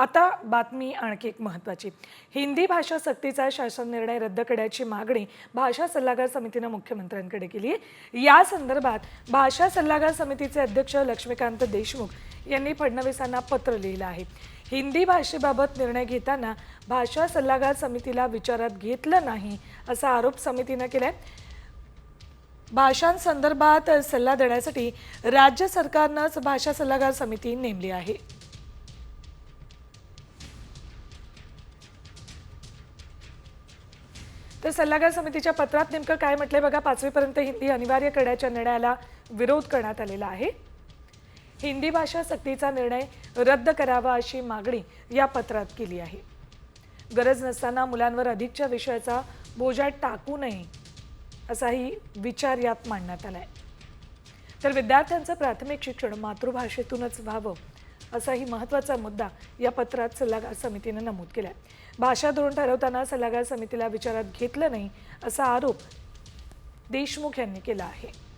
आता बातमी आणखी एक महत्त्वाची. हिंदी भाषा सक्तीचा शासन निर्णय रद्द करण्याची मागणी भाषा सल्लागार समितीनं मुख्यमंत्र्यांकडे केली आहे या संदर्भात भाषा सल्लागार समितीचे अध्यक्ष लक्ष्मीकांत देशमुख यांनी फडणवीसांना पत्र लिहिलं आहे. हिंदी भाषेबाबत निर्णय घेताना भाषा सल्लागार समितीला विचारात घेतलं नाही असा आरोप समितीनं केलाय. भाषांसंदर्भात सल्ला देण्यासाठी राज्य सरकारनंच भाषा सल्लागार समिती नेमली आहे. तर सल्लागार समितीच्या पत्रात नेमकं काय म्हटलंय बघा पाचवीपर्यंत हिंदी अनिवार्य करण्याच्या निर्णयाला विरोध करण्यात आलेला आहे. हिंदी भाषा सक्तीचा निर्णय रद्द करावा अशी मागणी या पत्रात केली आहे. गरज नसताना मुलांवर अधिकच्या विषयाचा बोजा टाकू नये असाही विचार यात मांडण्यात आला आहे तर विद्यार्थ्यांचं प्राथमिक शिक्षण मातृभाषेतूनच व्हावं असाही महत्त्वाचा मुद्दा या पत्रात सल्लागार समितीनं नमूद केला भाषा धोरण ठरवताना सल्लागार समितीला विचारात घेतलं नाही असा आरोप देशमुख यांनी केला आहे.